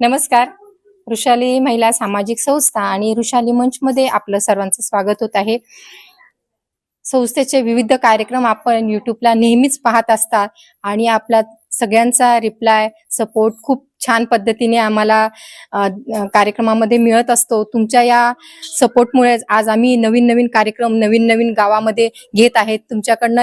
नमस्कार. ऋषाली महिला सामाजिक संस्था आणि ऋषाली मंचमध्ये आपलं सर्वांचं स्वागत होत आहे. संस्थेचे विविध कार्यक्रम आपण युट्यूबला नेहमीच पाहत असतात आणि आपला सगळ्यांचा रिप्लाय सपोर्ट खूप छान पद्धतीने आम्हाला कार्यक्रमामध्ये मिळत असतो. तुमच्या या सपोर्टमुळे आज आम्ही नवीन नवीन कार्यक्रम नवीन नवीन गावामध्ये घेत आहेत. तुमच्याकडनं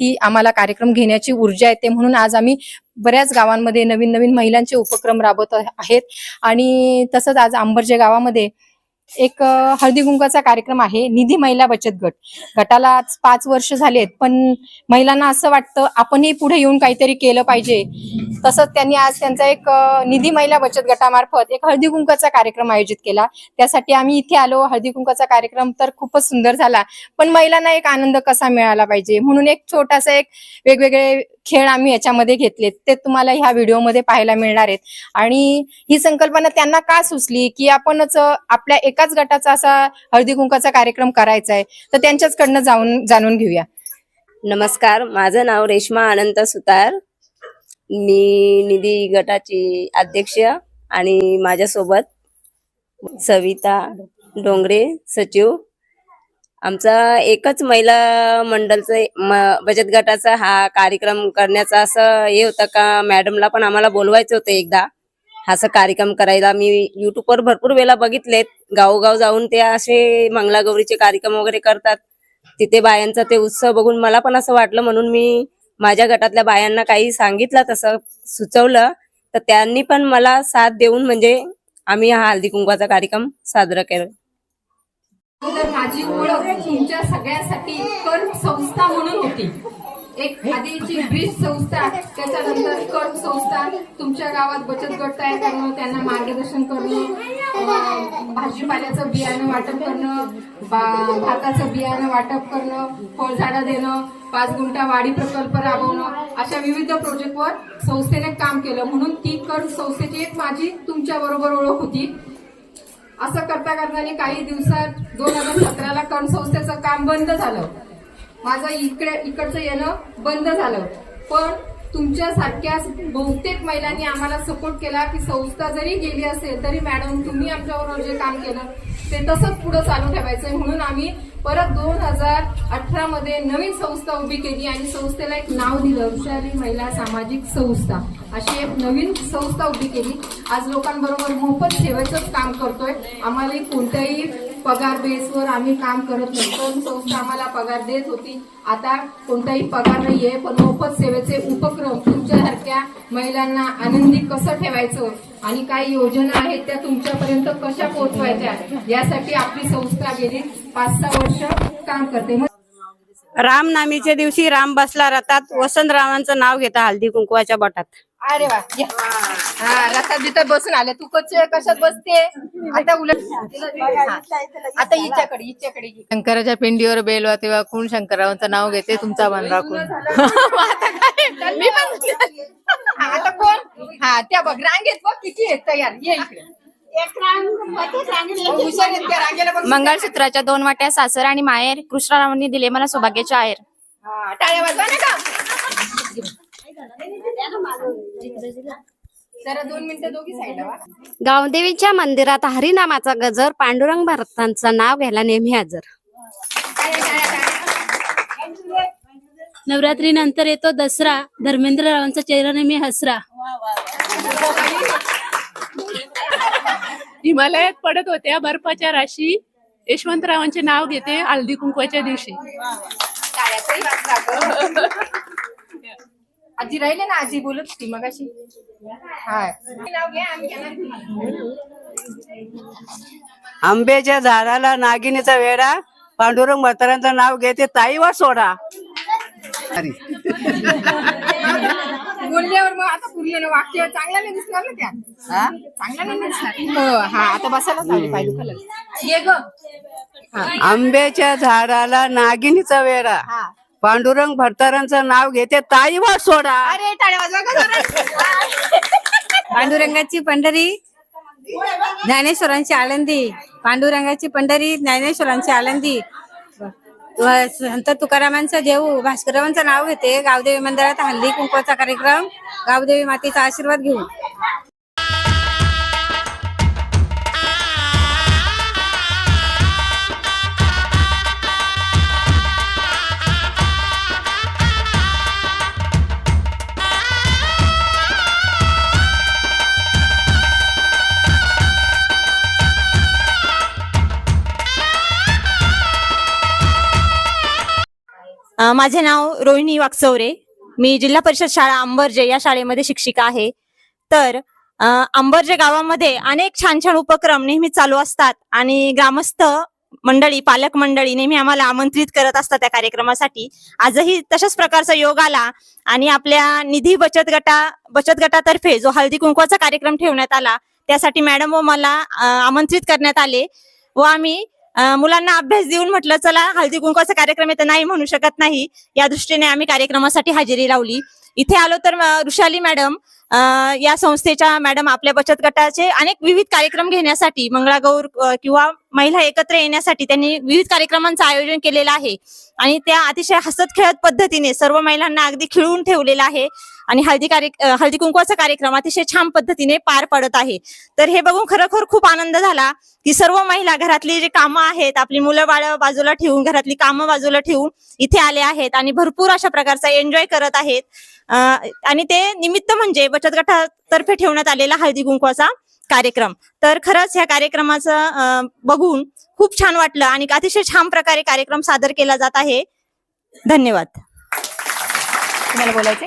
ती आम्हाला कार्यक्रम घेण्याची ऊर्जा येते म्हणून आज आम्ही बऱ्याच गावांमध्ये नवीन नवीन महिलांचे उपक्रम राबवत आहेत. आणि तसंच आज अंबरजे गावामध्ये एक हळदी कुंकाचा कार्यक्रम आहे निधी महिला बचत गट. गटाला आज पाच वर्ष झालेत पण महिलांना असं वाटतं आपणही पुढे येऊन काहीतरी केलं पाहिजे. तसंच त्यांनी आज त्यांचा एक निधी महिला बचत गटामार्फत एक हळदी कुंकाचा कार्यक्रम आयोजित केला. त्यासाठी आम्ही इथे आलो हळदी कुंकाचा कार्यक्रम तर खूपच सुंदर झाला पण महिलांना एक आनंद कसा मिळाला पाहिजे? म्हणून एक छोटासा एक वेगवेगळे खेळ आम्ही याच्यामध्ये घेतलेत. ते तुम्हाला ह्या व्हिडिओमध्ये पाहायला मिळणार आहेत. आणि ही संकल्पना त्यांना का सुचली? की आपणच आपल्या एकाच गटाचा असा हळदी कुंकाचा कार्यक्रम करायचा आहे तर त्यांच्याचकडनं जाऊन जाणून घेऊया. नमस्कार. माझं नाव रेश्मा अनंत सुतार. मी निधी गटाची अध्यक्ष आणि माझ्यासोबत सविता डोंगरे सचिव आमचा एकच महिला मंडलचं बचत गटाचा हा कार्यक्रम करण्याचा असं हे होतं का मॅडमला पण आम्हाला बोलवायचं होतं एकदा. हा असं कार्यक्रम करायला मी युट्यूबवर भरपूर वेळा बघितलेत. गावोगाव जाऊन ते असे मंगलागौरीचे कार्यक्रम वगैरे करतात. तिथे बायांचा ते उत्सव बघून मला पण असं वाटलं म्हणून मी माझ्या गटातल्या बायांना काही सांगितलं तसं सुचवलं. तर त्यांनी पण मला साथ देऊन म्हणजे आम्ही हा हळदी कुंकवाचा कार्यक्रम साजरा केला. तर माझी ओळख तुमच्या सगळ्यांसाठी कर्म संस्था म्हणून होती. एक आधीची ब्रिज संस्था त्याच्यानंतर कर्म संस्था तुमच्या गावात बचत गट तयार करणं त्यांना मार्गदर्शन करणं भाजीपाल्याचं बियाणं वाटप करणं भाताचं बियाणं वाटप करणं फळझाडं देणं पाच गुंठा वाढी प्रकल्प राबवणं अशा विविध प्रोजेक्टवर संस्थेने काम केलं. म्हणून ती कर्म संस्थेची एक माझी तुमच्या बरोबर ओळख होती. असं करता करताना काही दिवसात दोन हजार सतराला कण संस्थेचं काम बंद झालं. माझं इकडे इकडचं येणं बंद झालं. पण तुमच्यासारख्या बहुतेक महिलांनी आम्हाला सपोर्ट केला की संस्था जरी गेली असेल तरी मॅडम तुम्ही आमच्याबरोबर जे काम केलं ते तसंच पुढे चालू ठेवायचं म्हणून आम्ही परत दोन हजार अठरामध्ये नवीन संस्था उभी केली आणि संस्थेला एक नाव दिलं विशाली महिला सामाजिक संस्था. अशी एक नवीन संस्था उभी केली. आज लोकांबरोबर मोफत सेवेचंच काम करतोय. आम्हाला कोणत्याही पगार बेसवर आम्ही काम करत नव्हतो संस्था आम्हाला पगार देत होती. आता कोणताही पगार नाहीये पण मोफत सेवेचे उपक्रम तुमच्यासारख्या महिलांना आनंदी कसं ठेवायचं आणि काही योजना आहेत त्या तुमच्यापर्यंत कशा पोहोचवायच्या यासाठी आपली संस्था गेली पाच सहा वर्ष काम करते. रामनामीच्या दिवशी राम बसला रथात. वसंतरावांचं नाव घेता हल्दी कुंकवाच्या बटात. अरे वा या. हा रथात बिथात बसून आले तू कच कशात बसते आता उलट हा. आता हिच्याकडे हिच्याकडे घे. शंकराच्या पिंडीवर बेलवा तेव्हा कोण शंकरावांचं नाव घेते तुमचा मान राखून मी पण हा, आता कोण हा त्या बघ रांगेत बघ किती आहेत तयार ये इकडे हुशार आहेत त्या रांगेला बघ. मंगळसूत्राच्या दोन वाट्या सासर आणि माहेर कृष्णरावांनी दिले मला सौभाग्याचे आहेर हा, टाळ्या वाजवा ना का जरा दोन मिनिटं दोघी साईडला वा गावदेवीच्या मंदिरात हरिनामाचा गजर पांडुरंग भारतांचं नाव घ्यायला नेहमी हजर. नवरात्री नंतर येतो दसरा. धर्मेंद्र रावांचा चेहरा नेहमी हसरा. हिमालयात पडत होत्या बर्फाच्या राशी. यशवंतरावांचे नाव घेते हळदी कुंकवाच्या दिवशी. आजी राहिले ना आजी बोलत होती मग अशी हा घेणार. आंब्याच्या झाडाला नागिनीचा वेडा पांडुरंग म्हाताऱ्यांचं नाव घेते ताई वा सोडा बोलल्यावर मग आता पुरलं वाक्य चांगला नाही दिसणार ना त्या हा? चांगला नाही दिसणार. हो हा आता बसायला चालू पाहिजे खाली. ये ग. आंब्याच्या झाडाला नागिनीचा वेडा. हा. पांडुरंग भरतारांचं नाव घेते ताई वा सोडा. अरे टाळ्या वाजवा गं जोरात. पांडुरंगाची पंढरी ज्ञानेश्वरांची आळंदी. पांडुरंगाची पंढरी ज्ञानेश्वरांची आळंदी. व संत तुकारामांचं देऊ. भास्कररावांचं नाव घेते. गावदेवी मंदिरात हल्दी कुंकवाचा कार्यक्रम. गावदेवी मातेचा आशीर्वाद घेऊ. माझे नाव रोहिणी वाकचौरे. मी जिल्हा परिषद शाळा अंबरजे या शाळेमध्ये शिक्षिका आहे. तर अंबरजे गावामध्ये अनेक छान छान उपक्रम नेहमी चालू असतात आणि ग्रामस्थ मंडळी पालक मंडळी नेहमी आम्हाला आमंत्रित करत असतात त्या कार्यक्रमासाठी. आजही तशाच प्रकारचा योग आला आणि आपल्या निधी बचत गटा बचत गटातर्फे जो हळदी कुंकवाचा कार्यक्रम ठेवण्यात आला त्यासाठी मॅडम व मला आमंत्रित करण्यात आले व आम्ही मुलांना अभ्यास देऊन म्हटलं चला हळदी कुंकवाचा कार्यक्रम आहे तर नाही म्हणू शकत नाही. या दृष्टीने आम्ही कार्यक्रमासाठी हजेरी लावली. इथे आलो तर ऋषाली मॅडम या संस्थेच्या मॅडम आपल्या बचत गटाचे अनेक विविध कार्यक्रम घेण्यासाठी मंगळागौर किंवा महिला एकत्र येण्यासाठी त्यांनी विविध कार्यक्रमांचं आयोजन केलेलं आहे. आणि त्या अतिशय हसत खेळत पद्धतीने सर्व महिलांना अगदी खिळवून ठेवलेलं आहे. आणि हळदी कार्य हळदी कुंकवाचा कार्यक्रम अतिशय छान पद्धतीने पार पडत आहे. तर हे बघून खरोखर खूप आनंद झाला की सर्व महिला घरातली जी कामं आहेत आपली मुलं बाळ बाजूला ठेवून घरातली कामं बाजूला ठेवून इथे आले आहेत आणि भरपूर अशा प्रकारचा एन्जॉय करत आहेत. आणि ते निमित्त म्हणजे बचत गटातर्फे ठेवण्यात आलेला हळदी कुंकवाचा कार्यक्रम. तर खरंच ह्या कार्यक्रमाचं बघून खूप छान वाटलं आणि अतिशय छान प्रकारे कार्यक्रम सादर केला जात आहे. धन्यवाद. तुम्हाला बोलायचे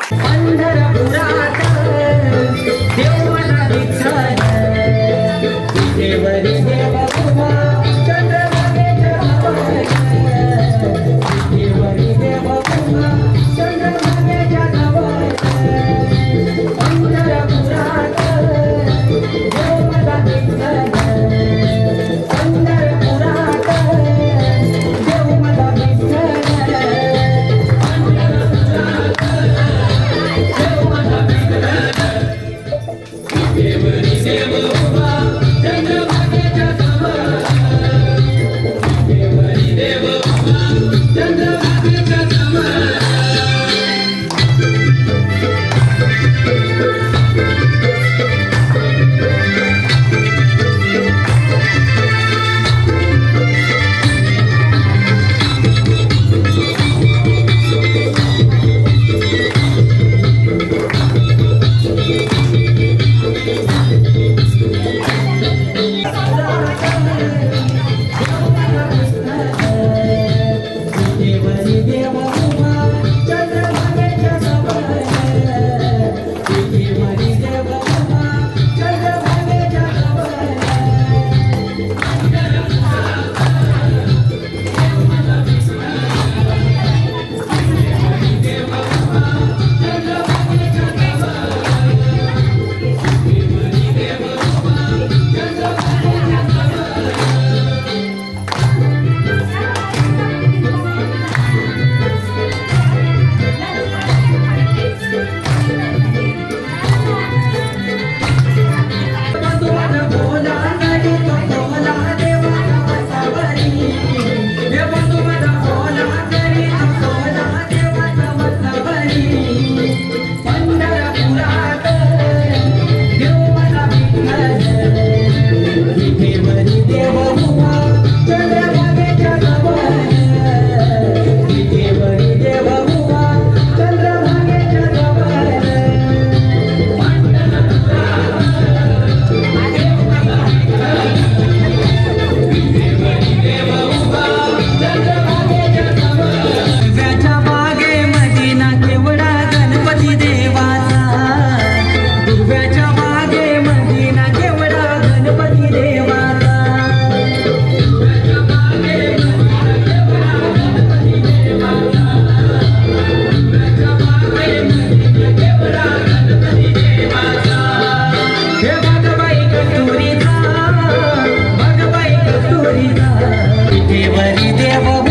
ఎవరి దేవో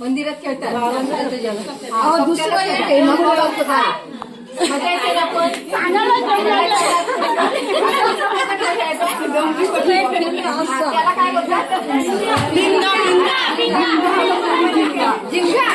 मंदिरात खेळतात. अहो, दुसरं नको लावतो का? मजा येते ना पण त्याला काय बोलतात? पिंगा, पिंगा, पिंगा. जिंका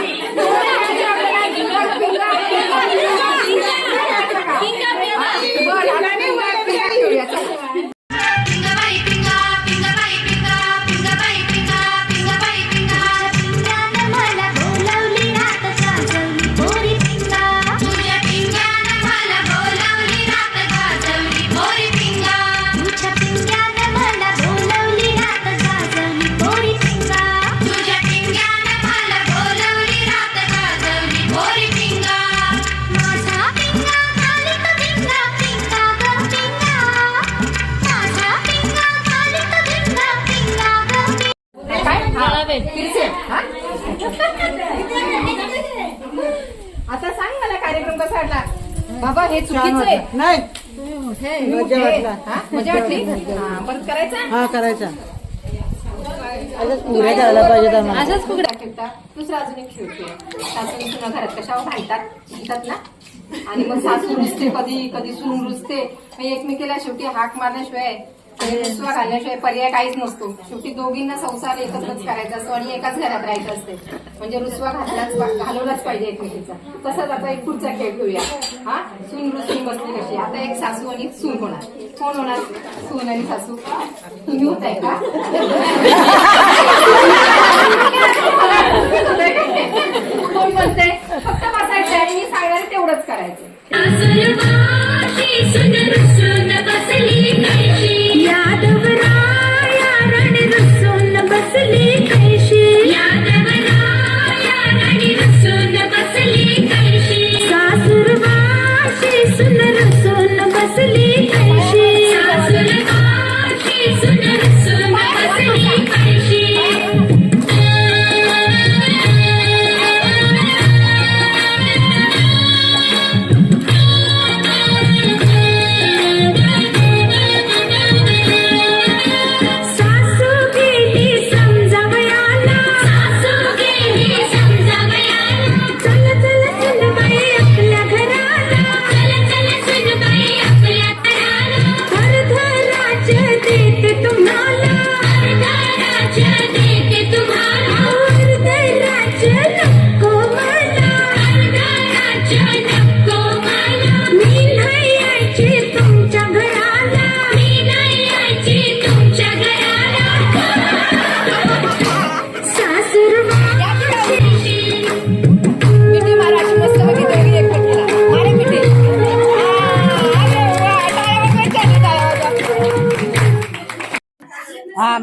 फिरसे? आता सांग मला कार्यक्रम कसा वाटला? बाबा हे चुकीचं आहे. नाही. मजा वाटला. हा? मजा वाटली? हा, परत करायचा? हा पुऱ्या आम्हाला. दुसरा अजून एक खेळतो सासू सुना घरात कशावर ना. आणि मग सासू रुजते कधी कधी सून रुजते मग एकमेकीला शेवटी हाक मारल्याशिवाय आणि घालण्याशिवाय पर्याय काहीच नसतो. शेवटी दोघींना संसार एकत्रच करायचा असतो आणि एकाच घरात राहायचं असते. म्हणजे रुसवा घातलाच घालवलाच पाहिजे एकमेकीचा. तसंच आता एक पुढचा खेळ घेऊया हा? सून रुसून बसली कशी? आता एक सासू आणि सून होणार. कोण होणार? सून आणि सासू. तुम्ही होताय का? कोण म्हणते फक्त बसायचं आणि मी सांगणार तेवढंच करायचं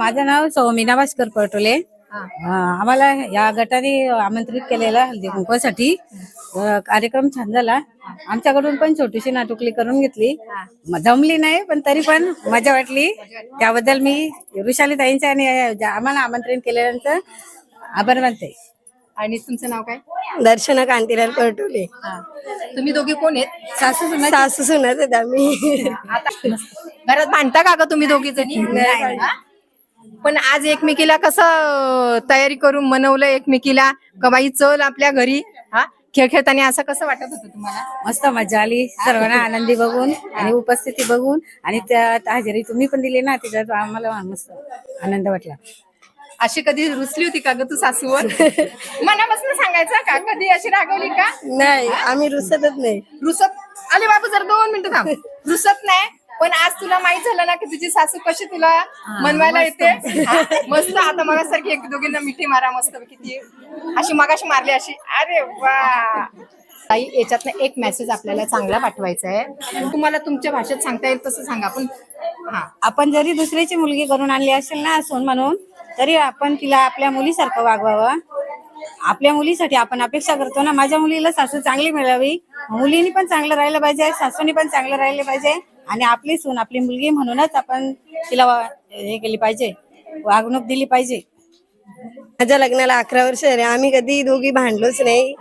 माझं नाव सौमीना भास्कर पटोले. हा, आम्हाला या गटाने आमंत्रित केलेला हल्दी कुंकवासाठी. कार्यक्रम छान झाला. आमच्याकडून पण छोटीशी नाटुकली करून घेतली. जमली नाही पण तरी पण मजा वाटली. त्याबद्दल मी वृषाली ताईंच्या आणि आम्हाला आमंत्रण केल्यानंतर आभार मानते. आणि तुमचं नाव काय? दर्शना कांतीलाल पटोले. हा. तुम्ही दोघे कोण आहेत? सासू सुना सासू सुनत आहेत आम्ही घरात भांडता का ग तुम्ही दोघी जणी? पण आज एकमेकीला कसं तयारी करून मनवलं एकमेकीला कबाई चल आपल्या घरी. हा? खेळ खेळताना असं कसं वाटत होतं तुम्हाला? मस्त मजा आली. सर्वांना आनंदी बघून आणि उपस्थिती बघून आणि त्यात हजेरी तुम्ही पण दिली ना त्याच्यात आम्हाला मस्त आनंद वाटला. अशी कधी रुसली होती का ग तू सासूवर? मनापासून सांगायचं का? कधी अशी रागवली का? नाही आम्ही रुसतच नाही. रुसत आले बाबू जर दोन मिनिटं थांब. रुसत नाही. पण आज तुला माहीत झालं ना की तुझी सासू कशी तुला मनवायला येते? मस्त. आता मगासारखी एक दोघींना मिठी मारा मस्त किती अशी मगाशी मारली अशी. अरे वा. ताई याच्यातनं एक मेसेज आपल्याला चांगला पाठवायचा आहे. तुम्हाला तुमच्या भाषेत सांगता येईल तसं सांगा. पण हा. आपण जरी दुसऱ्याची मुलगी करून आणली असेल ना सून म्हणून तरी आपण तिला आपल्या मुलीसारखं वागवावं. आपल्या मुलीसाठी आपण अपेक्षा करतो ना. माझ्या मुलीला सासू चांगली मिळावी. मुलीनी पण चांगलं राहिलं पाहिजे सासूनी पण चांगलं राहिलं पाहिजे. आणि आपली सून आपली मुलगी म्हणूनच आपण तिला हे केली पाहिजे. वागणूक दिली पाहिजे. माझ्या लग्नाला अकरा वर्ष झाले. आम्ही कधी दोघी भांडलोच नाही.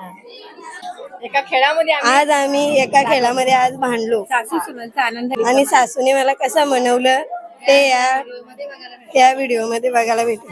एका खेळामध्ये आम्ही आज आम्ही एका खेळामध्ये आज भांडलो. सासू सुनांचा आनंद आणि सासूने मला कसं मनवलं ते या या व्हिडिओमध्ये बघायला भेटेल.